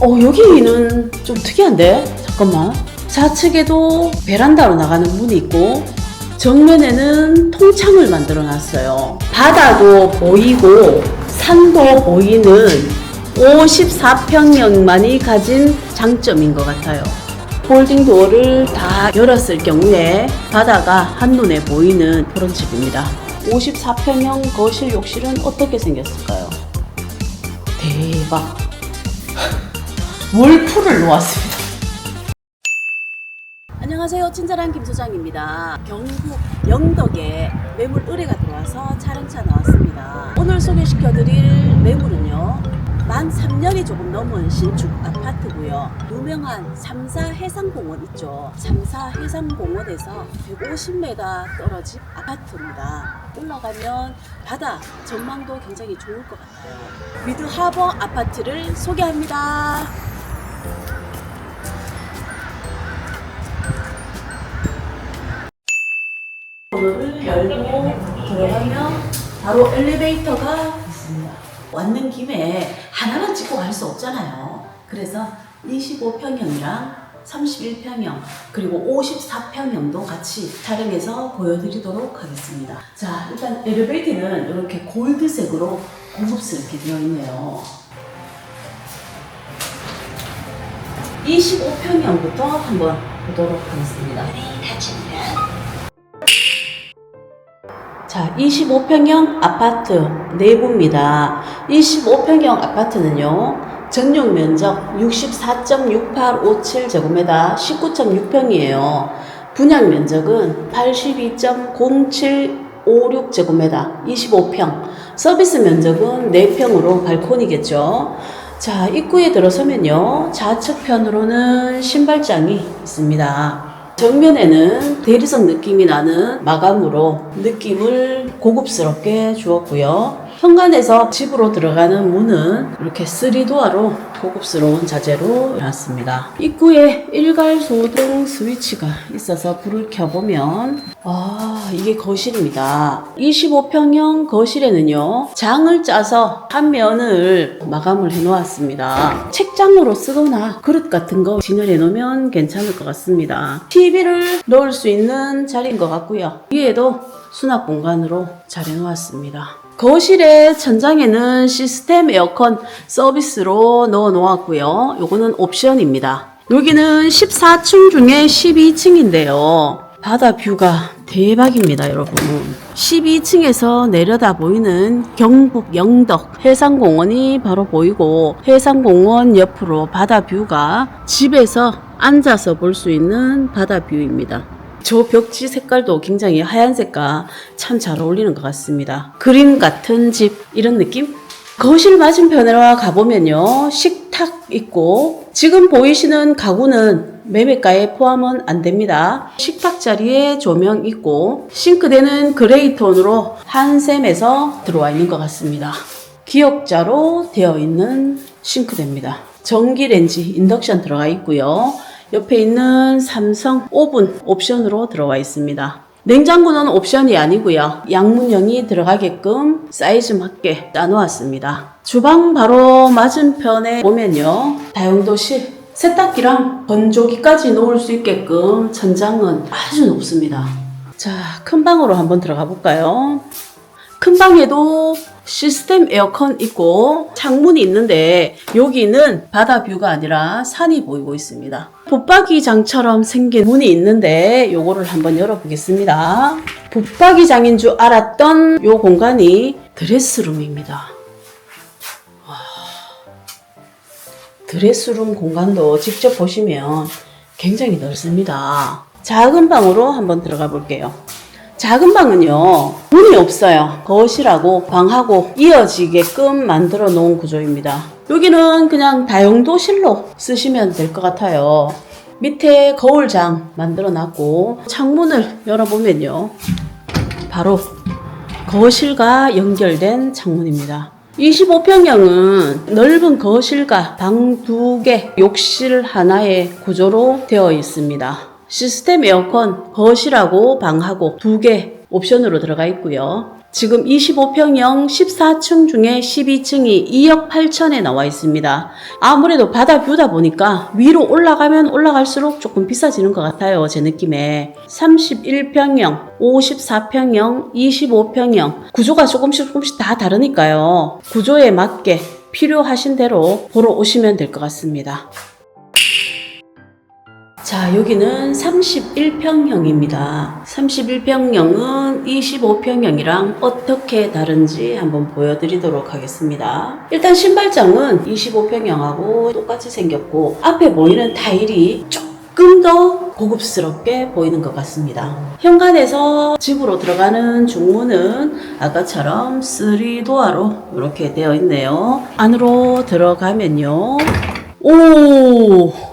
어, 여기는 좀 특이한데? 잠깐만. 좌측에도 베란다로 나가는 문이 있고, 정면에는 통창을 만들어 놨어요. 바다도 보이고, 산도 보이는 54평형만이 가진 장점인 것 같아요. 폴딩 도어를 다 열었을 경우에 바다가 한눈에 보이는 그런 집입니다. 54평형 거실 욕실은 어떻게 생겼을까요? 대박. 월풀을 놓았습니다. 안녕하세요. 친절한 김 소장입니다. 경북 영덕에 매물 의뢰가 들어와서 촬영차 나왔습니다. 오늘 소개시켜드릴 매물은요. 만 3년이 조금 넘은 신축 아파트고요. 유명한 삼사 해상공원 있죠. 삼사 해상공원에서 150m 떨어진 아파트입니다. 올라가면 바다 전망도 굉장히 좋을 것 같아요. 미드하버 아파트를 소개합니다. 문을 열고 들어가면 바로 엘리베이터가 있습니다. 왔는 김에 하나만 찍고 갈 수 없잖아요. 그래서 25평형이랑 31평형 그리고 54평형도 같이 촬영해서 보여드리도록 하겠습니다. 자 일단 엘리베이터는 이렇게 골드색으로 고급스럽게 되어 있네요. 25평형부터 한번 보도록 하겠습니다. 자, 25평형 아파트 내부입니다. 25평형 아파트는요, 전용 면적 64.6857제곱미터 19.6평이에요. 분양 면적은 82.0756제곱미터 25평. 서비스 면적은 4평으로 발코니겠죠. 자, 입구에 들어서면요, 좌측편으로는 신발장이 있습니다. 정면에는 대리석 느낌이 나는 마감으로 느낌을 고급스럽게 주었고요. 현관에서 집으로 들어가는 문은 이렇게 3도어로 고급스러운 자재로 해놨습니다. 입구에 일괄 소등 스위치가 있어서 불을 켜보면 아 이게 거실입니다. 25평형 거실에는요 장을 짜서 한 면을 마감을 해놓았습니다. 책장으로 쓰거나 그릇 같은 거 진열해 놓으면 괜찮을 것 같습니다. TV를 넣을 수 있는 자리인 것 같고요. 위에도 수납 공간으로 잘 해놓았습니다. 거실의 천장에는 시스템 에어컨 서비스로 넣어 놓았고요. 요거는 옵션입니다. 여기는 14층 중에 12층인데요. 바다 뷰가 대박입니다, 여러분. 12층에서 내려다 보이는 경북 영덕 해상공원이 바로 보이고 해상공원 옆으로 바다 뷰가 집에서 앉아서 볼 수 있는 바다 뷰입니다. 저 벽지 색깔도 굉장히 하얀색과 참 잘 어울리는 것 같습니다. 그림 같은 집 이런 느낌? 거실 맞은편으로 가보면요 식탁 있고 지금 보이시는 가구는 매매가에 포함은 안 됩니다. 식탁 자리에 조명 있고 싱크대는 그레이 톤으로 한샘에서 들어와 있는 것 같습니다. 기역자로 되어 있는 싱크대입니다. 전기레인지 인덕션 들어가 있고요. 옆에 있는 삼성 오븐 옵션으로 들어와 있습니다. 냉장고는 옵션이 아니고요. 양문형이 들어가게끔 사이즈 맞게 따놓았습니다. 주방 바로 맞은편에 보면요. 다용도실 세탁기랑 건조기까지 놓을 수 있게끔 천장은 아주 높습니다. 자, 큰 방으로 한번 들어가 볼까요? 큰 방에도 시스템 에어컨 있고 창문이 있는데 여기는 바다 뷰가 아니라 산이 보이고 있습니다. 붙박이장처럼 생긴 문이 있는데 요거를 한번 열어보겠습니다. 붙박이장인 줄 알았던 요 공간이 드레스룸입니다. 와, 드레스룸 공간도 직접 보시면 굉장히 넓습니다. 작은 방으로 한번 들어가 볼게요. 작은 방은요, 문이 없어요. 거실하고 방하고 이어지게끔 만들어 놓은 구조입니다. 여기는 그냥 다용도실로 쓰시면 될 것 같아요. 밑에 거울장 만들어 놨고, 창문을 열어보면요. 바로 거실과 연결된 창문입니다. 25평형은 넓은 거실과 방 두 개, 욕실 하나의 구조로 되어 있습니다. 시스템 에어컨 거실하고 방하고 두 개 옵션으로 들어가 있고요. 지금 25평형 14층 중에 12층이 2억 8천에 나와 있습니다. 아무래도 바다 뷰다 보니까 위로 올라가면 올라갈수록 조금 비싸지는 것 같아요. 제 느낌에. 31평형, 54평형, 25평형. 구조가 조금씩 조금씩 다 다르니까요. 구조에 맞게 필요하신 대로 보러 오시면 될 것 같습니다. 자, 여기는 31평형입니다. 31평형은 25평형이랑 어떻게 다른지 한번 보여드리도록 하겠습니다. 일단 신발장은 25평형하고 똑같이 생겼고, 앞에 보이는 타일이 조금 더 고급스럽게 보이는 것 같습니다. 현관에서 집으로 들어가는 중문은 아까처럼 3도어로 이렇게 되어 있네요. 안으로 들어가면요. 오!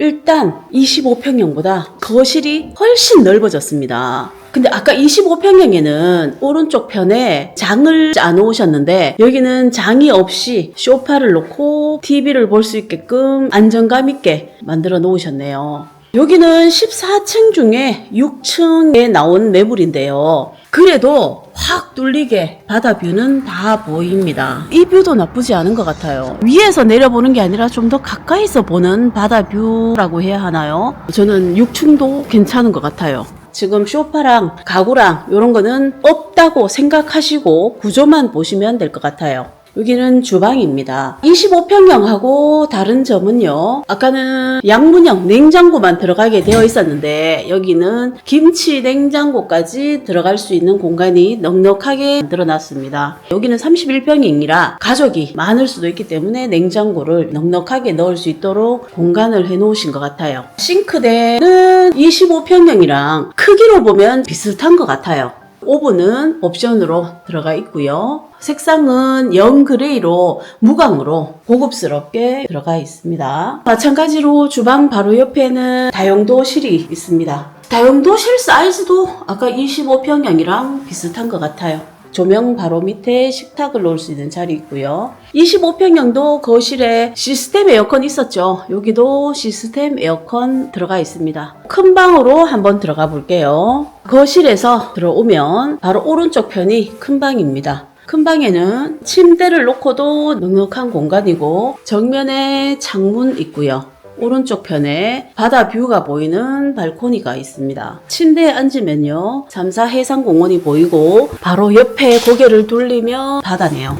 일단 25평형보다 거실이 훨씬 넓어졌습니다. 근데 아까 25평형에는 오른쪽 편에 장을 안 놓으셨는데 여기는 장이 없이 소파를 놓고 TV를 볼 수 있게끔 안정감 있게 만들어 놓으셨네요. 여기는 14층 중에 6층에 나온 매물인데요. 그래도 확 뚫리게 바다 뷰는 다 보입니다. 이 뷰도 나쁘지 않은 것 같아요. 위에서 내려보는 게 아니라 좀 더 가까이서 보는 바다 뷰라고 해야 하나요? 저는 6층도 괜찮은 것 같아요. 지금 쇼파랑 가구랑 이런 거는 없다고 생각하시고 구조만 보시면 될 것 같아요. 여기는 주방입니다. 25평형하고 다른 점은요. 아까는 양문형 냉장고만 들어가게 되어 있었는데 여기는 김치 냉장고까지 들어갈 수 있는 공간이 넉넉하게 만들어 놨습니다. 여기는 31평이라 가족이 많을 수도 있기 때문에 냉장고를 넉넉하게 넣을 수 있도록 공간을 해 놓으신 것 같아요. 싱크대는 25평형이랑 크기로 보면 비슷한 것 같아요. 오븐은 옵션으로 들어가 있고요. 색상은 영 그레이로 무광으로 고급스럽게 들어가 있습니다. 마찬가지로 주방 바로 옆에는 다용도 실이 있습니다. 다용도 실 사이즈도 아까 25평형이랑 비슷한 것 같아요. 조명 바로 밑에 식탁을 놓을 수 있는 자리 있고요. 25평형도 거실에 시스템 에어컨 있었죠. 여기도 시스템 에어컨 들어가 있습니다. 큰 방으로 한번 들어가 볼게요. 거실에서 들어오면 바로 오른쪽 편이 큰 방입니다. 큰 방에는 침대를 놓고도 넉넉한 공간이고 정면에 창문 있고요. 오른쪽 편에 바다 뷰가 보이는 발코니가 있습니다. 침대에 앉으면요. 삼사 해상공원이 보이고 바로 옆에 고개를 돌리면 바다네요.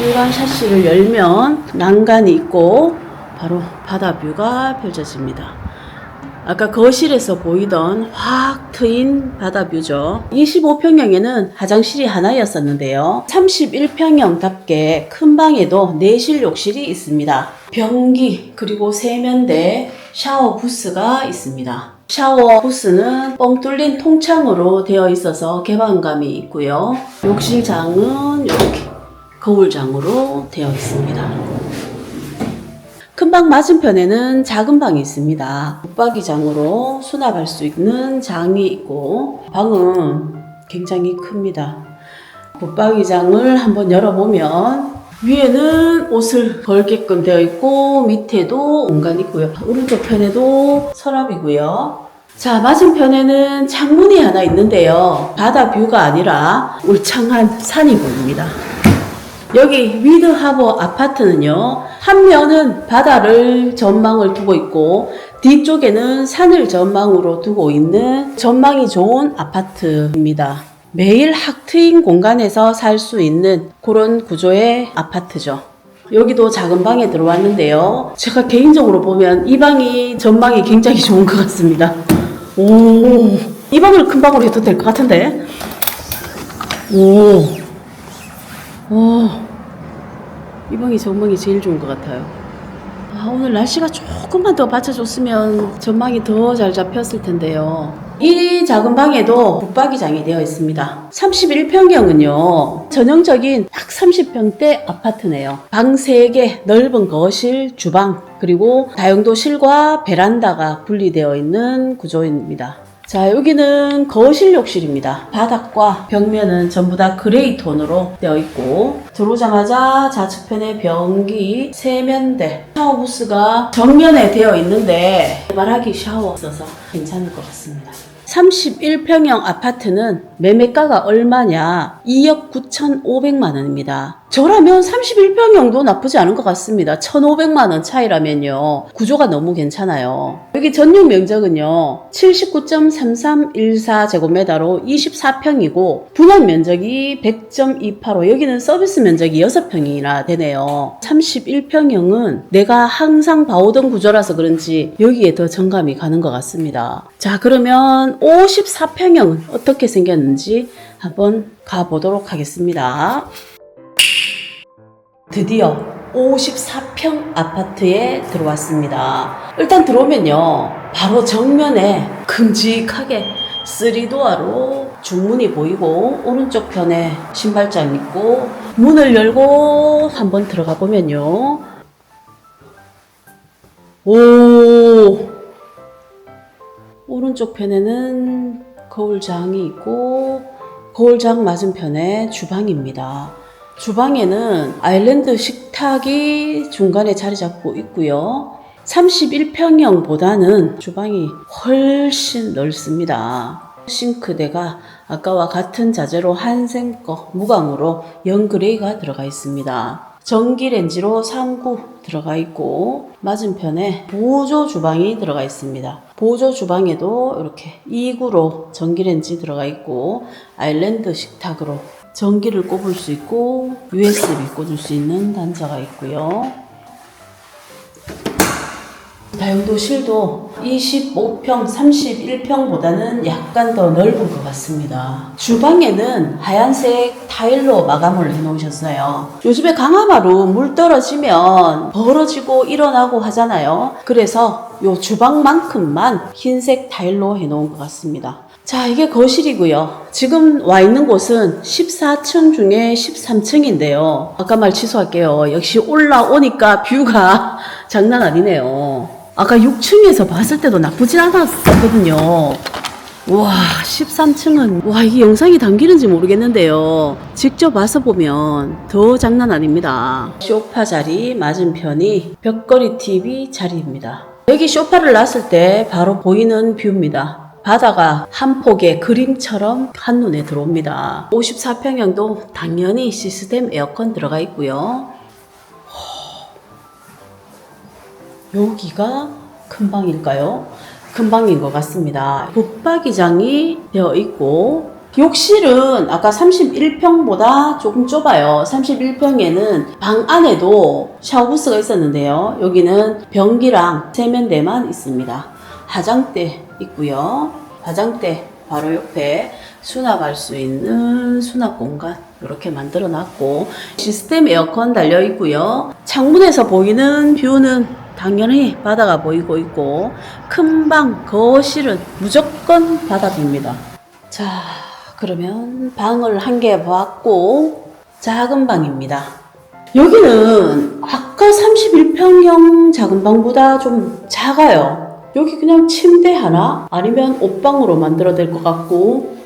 일반 샤시를 열면 난간이 있고 바로 바다 뷰가 펼쳐집니다. 아까 거실에서 보이던 확 트인 바다 뷰죠. 25평형에는 화장실이 하나였었는데요. 31평형답게 큰 방에도 내실 욕실이 있습니다. 변기 그리고 세면대 샤워 부스가 있습니다. 샤워 부스는 뻥 뚫린 통창으로 되어 있어서 개방감이 있고요. 욕실장은 이렇게 거울장으로 되어 있습니다. 큰 방 맞은편에는 작은 방이 있습니다. 붙박이장으로 수납할 수 있는 장이 있고 방은 굉장히 큽니다. 붙박이장을 한번 열어보면 위에는 옷을 걸게끔 되어 있고 밑에도 공간이 있고요. 오른쪽 편에도 서랍이고요. 자, 맞은편에는 창문이 하나 있는데요. 바다 뷰가 아니라 울창한 산이 보입니다. 여기 위드 하버 아파트는요, 한 면은 바다를 전망을 두고 있고, 뒤쪽에는 산을 전망으로 두고 있는 전망이 좋은 아파트입니다. 매일 확 트인 공간에서 살 수 있는 그런 구조의 아파트죠. 여기도 작은 방에 들어왔는데요. 제가 개인적으로 보면 이 방이 전망이 굉장히 좋은 것 같습니다. 오, 이 방을 큰 방으로 해도 될 것 같은데? 오. 오, 이 방이 전망이 제일 좋은 것 같아요. 아, 오늘 날씨가 조금만 더 받쳐줬으면 전망이 더 잘 잡혔을 텐데요. 이 작은 방에도 붙박이장이 되어 있습니다. 31평형은요, 전형적인 딱 30평대 아파트네요. 방 3개, 넓은 거실, 주방, 그리고 다용도실과 베란다가 분리되어 있는 구조입니다. 자, 여기는 거실 욕실입니다. 바닥과 벽면은 전부 다 그레이 톤으로 되어 있고, 들어오자마자 좌측편에 변기, 세면대, 샤워 부스가 정면에 되어 있는데, 말하기 샤워 있어서 괜찮을 것 같습니다. 31평형 아파트는 매매가가 얼마냐? 2억 9,500만 원입니다. 저라면 31평형도 나쁘지 않은 것 같습니다. 1,500만 원 차이라면요. 구조가 너무 괜찮아요. 여기 전용 면적은요. 79.3314 제곱미터로 24평이고 분할 면적이 100.285 여기는 서비스 면적이 6평이나 되네요. 31평형은 내가 항상 봐오던 구조라서 그런지 여기에 더 정감이 가는 것 같습니다. 자 그러면 54평형은 어떻게 생겼는지 한번 가보도록 하겠습니다. 드디어 54평 아파트에 들어왔습니다. 일단 들어오면요. 바로 정면에 큼직하게 3도어로 중문이 보이고 오른쪽 편에 신발장 있고 문을 열고 한번 들어가 보면요. 오 오른쪽 편에는 거울장이 있고 거울장 맞은편에 주방입니다. 주방에는 아일랜드 식탁이 중간에 자리 잡고 있고요. 31평형보다는 주방이 훨씬 넓습니다. 싱크대가 아까와 같은 자재로 한생거 무광으로 연그레이가 들어가 있습니다. 전기레인지로 3구 들어가 있고 맞은편에 보조 주방이 들어가 있습니다. 보조 주방에도 이렇게 2구로 전기레인지 들어가 있고 아일랜드 식탁으로 전기를 꼽을 수 있고 USB 꽂을 수 있는 단자가 있고요. 다용도 실도 25평, 31평보다는 약간 더 넓은 것 같습니다. 주방에는 하얀색 타일로 마감을 해놓으셨어요. 요즘에 강화마루 물 떨어지면 벌어지고 일어나고 하잖아요. 그래서 요 주방만큼만 흰색 타일로 해놓은 것 같습니다. 자, 이게 거실이고요. 지금 와 있는 곳은 14층 중에 13층인데요. 아까 말 취소할게요. 역시 올라오니까 뷰가 장난 아니네요. 아까 6층에서 봤을 때도 나쁘진 않았거든요. 와, 13층은, 와, 이게 영상이 담기는지 모르겠는데요. 직접 와서 보면 더 장난 아닙니다. 소파 자리 맞은편이 벽걸이 TV 자리입니다. 여기 소파를 놨을 때 바로 보이는 뷰입니다. 바다가 한 폭의 그림처럼 한눈에 들어옵니다. 54평형도 당연히 시스템 에어컨 들어가 있고요. 여기가 큰 방일까요? 큰 방인 것 같습니다. 붙박이장이 되어 있고 욕실은 아까 31평보다 조금 좁아요. 31평에는 방 안에도 샤워부스가 있었는데요. 여기는 변기랑 세면대만 있습니다. 화장대 있고요. 화장대 바로 옆에 수납할 수 있는 수납 공간 이렇게 만들어 놨고 시스템 에어컨 달려 있고요. 창문에서 보이는 뷰는 당연히 바다가 보이고 있고 큰 방 거실은 무조건 바다뷰입니다. 자, 그러면 방을 한 개 보았고 작은 방입니다. 여기는 아까 31평형 작은 방보다 좀 작아요. 여기 그냥 침대 하나 아니면 옷방으로 만들어야 될것 같고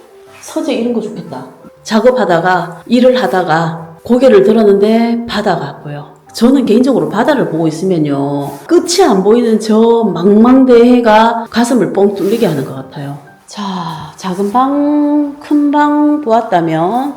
서재 이런 거 좋겠다. 작업하다가 일을 하다가 고개를 들었는데 바다가 보여. 저는 개인적으로 바다를 보고 있으면요. 끝이 안 보이는 저 망망대해가 가슴을 뻥 뚫리게 하는 것 같아요. 자, 작은 방, 큰 방 보았다면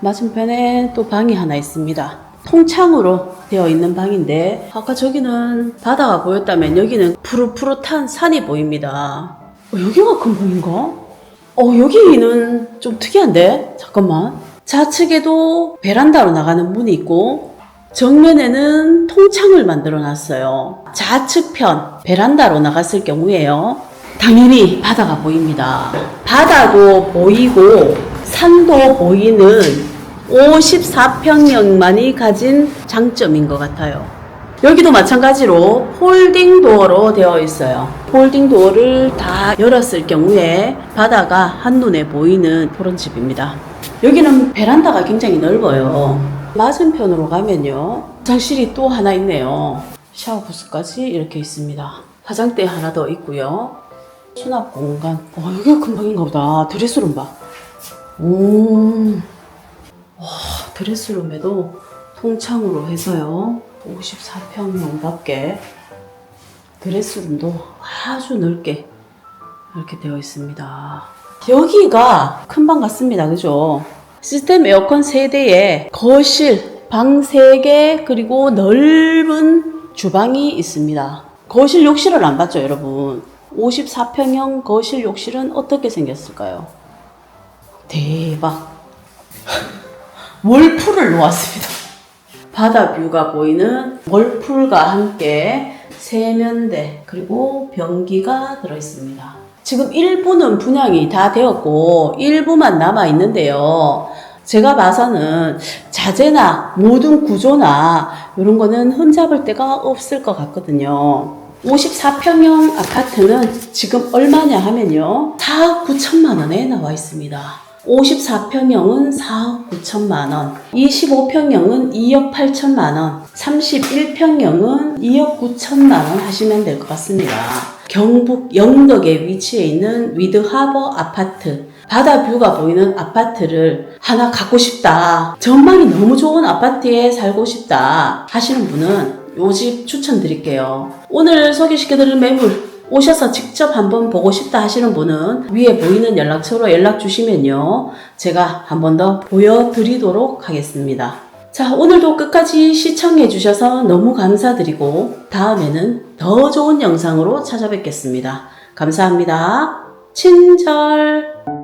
맞은편에 또 방이 하나 있습니다. 통창으로 되어 있는 방인데 아까 저기는 바다가 보였다면 여기는 푸릇푸릇한 산이 보입니다. 어, 여기가 큰 방인가? 어, 여기는 좀 특이한데? 잠깐만. 좌측에도 베란다로 나가는 문이 있고, 정면에는 통창을 만들어 놨어요. 좌측편, 베란다로 나갔을 경우에요. 당연히 바다가 보입니다. 바다도 보이고, 산도 보이는 54평형만이 가진 장점인 것 같아요. 여기도 마찬가지로 폴딩 도어로 되어 있어요. 폴딩 도어를 다 열었을 경우에 바다가 한눈에 보이는 그런 집입니다. 여기는 베란다가 굉장히 넓어요. 맞은편으로 가면요. 화장실이 또 하나 있네요. 샤워 부스까지 이렇게 있습니다. 화장대 하나 더 있고요. 수납 공간. 어, 여기가 큰 방인가 보다. 드레스룸 봐. 오. 와, 드레스룸에도 통창으로 해서요. 54평형답게 드레스룸도 아주 넓게 이렇게 되어 있습니다. 여기가 큰 방 같습니다. 그죠? 시스템 에어컨 세대에 거실, 방 3개, 그리고 넓은 주방이 있습니다. 거실 욕실을 안 봤죠, 여러분? 54평형 거실 욕실은 어떻게 생겼을까요? 대박. 월풀을 놓았습니다. 바다 뷰가 보이는 월풀과 함께 세면대 그리고 변기가 들어있습니다. 지금 일부는 분양이 다 되었고 일부만 남아 있는데요. 제가 봐서는 자재나 모든 구조나 이런 거는 흠잡을 데가 없을 것 같거든요. 54평형 아파트는 지금 얼마냐 하면요. 4억 9천만 원에 나와 있습니다. 54평형은 4억 9천만 원, 25평형은 2억 8천만 원, 31평형은 2억 9천만 원 하시면 될 것 같습니다. 경북 영덕에 위치해 있는 위드 하버 아파트. 바다 뷰가 보이는 아파트를 하나 갖고 싶다. 전망이 너무 좋은 아파트에 살고 싶다. 하시는 분은 요 집 추천드릴게요. 오늘 소개시켜드릴 매물 오셔서 직접 한번 보고 싶다 하시는 분은 위에 보이는 연락처로 연락 주시면요. 제가 한 번 더 보여드리도록 하겠습니다. 자, 오늘도 끝까지 시청해 주셔서 너무 감사드리고 다음에는 더 좋은 영상으로 찾아뵙겠습니다. 감사합니다. 친절.